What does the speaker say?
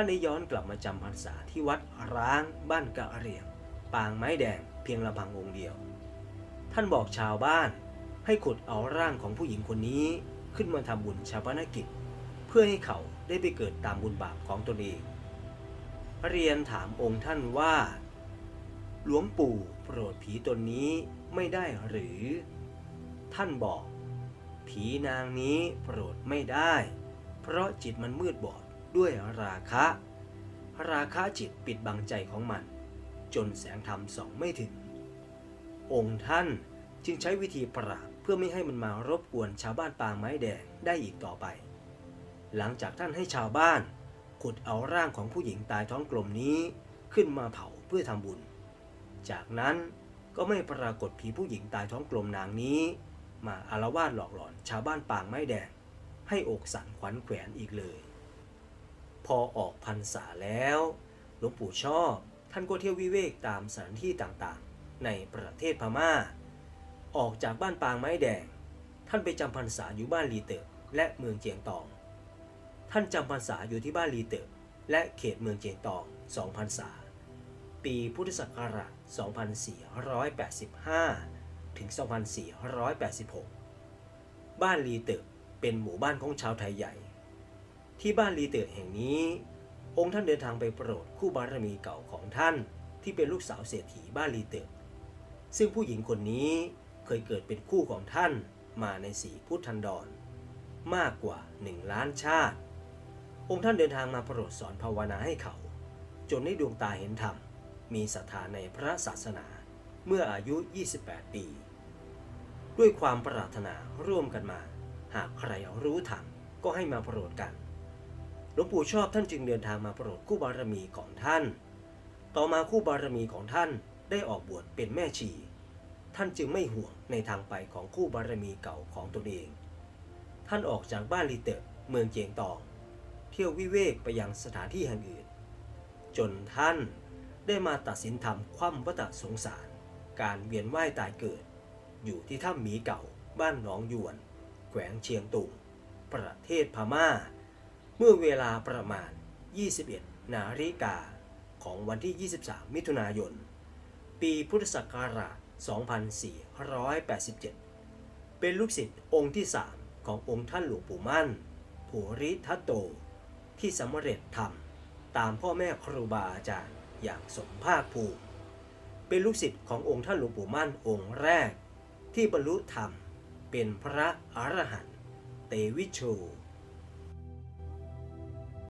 ท่านได้ย้อนกลับมาจำพรรษาที่วัดร้างบ้านกะเหรียง ปางไม้แดงเพียงลำพังองค์เดียว ท่านบอกชาวบ้านให้ขุดเอาร่างของผู้หญิงคนนี้ขึ้นมาทำบุญชาปนกิจ เพื่อให้เขาได้ไปเกิดตามบุญบาปของตนเอง เรียนถามองค์ท่านว่า หลวงปู่โปรดผีตนนี้ไม่ได้หรือ ท่านบอก ผีนางนี้โปรดไม่ได้ เพราะจิตมันมืดบอด ด้วยราคะ ราคะจิตปิดบังใจของมัน จนแสงธรรมส่องไม่ถึง องค์ท่านจึงใช้วิธีปราบเพื่อไม่ให้มันมารบกวนชาวบ้านปางไม้แดงได้อีกต่อไป หลังจากท่านให้ชาวบ้านขุดเอาร่างของผู้หญิงตายท้องกลมนี้ขึ้นมาเผาเพื่อทำบุญ จากนั้นก็ไม่ปรากฏผีผู้หญิงตายท้องกลมนางนี้ มาอารวาสหลอกหลอนชาวบ้านปางไม้แดง ให้อกสั่นขวัญแขวนอีกเลย พอออกพรรษาแล้ว หลวงปู่ชอบ ท่านก็เที่ยววิเวกตามสถานที่ต่างๆ ในประเทศพม่า ออกจากบ้านปางไม้แดง ท่านไปจำพรรษาอยู่บ้านลีเตอร์และเมืองเจียงตอง ท่านจำพรรษาอยู่ที่บ้านลีเตอร์และเขตเมืองเจียงตองสองพรรษา ปีพุทธศักราช 2485 ถึง 2486 บ้านลีเตอร์เป็นหมู่บ้านของชาวไทยใหญ่ ที่บ้านลีเตอแห่งนี้ องค์ท่านเดินทางไปโปรดคู่บารมีเก่าของท่าน ที่เป็นลูกสาวเศรษฐีบ้านลีเตอซึ่งผู้หญิงคนนี้เคยเกิดเป็นคู่ของท่านมาในสีพุทธันดร มากกว่าหนึ่งล้านชาติ องค์ท่านเดินทางมาโปรดสอนภาวนาให้เขา จนได้ดวงตาเห็นธรรม มีศรัทธาในพระศาสนาเมื่ออายุ 28 ปี ด้วยความปรารถนาร่วมกันมา หากใครรู้ธรรมก็ให้มาโปรดกัน ลวงปู่ชอบท่านจึงเดินทางมาโปรดคู่บารมีของท่าน ต่อมาคู่บารมีของท่านได้ออกบวชเป็นแม่ชี ท่านจึงไม่ห่วงในทางไปของคู่บารมีเก่าของตนเอง ท่านออกจากบ้านลีเตอเมืองเจียงตอง เที่ยววิเวกไปยังสถานที่แห่งอื่น จนท่านได้มาตัดสินธรรมคว่ำวัฏสงสาร การเวียนว่ายตายเกิด อยู่ที่ถ้ำหมีเก่าบ้านหนองยวน แขวงเชียงตุงประเทศพม่า เมื่อเวลาประมาณ 21 นาฬิกาของวันที่ 23 มิถุนายน ปีพุทธศักราช 2487 เป็นลูกศิษย์องค์ที่ 3 ขององค์ท่านหลวงปู่มั่น ภูริทัตโต ที่สำเร็จธรรมตามพ่อแม่ครูบาอาจารย์อย่างสมภาคภูมิ เป็นลูกศิษย์ขององค์ท่านหลวงปู่มั่นองค์แรก ที่บรรลุธรรมเป็นพระอรหันต์เตวิโช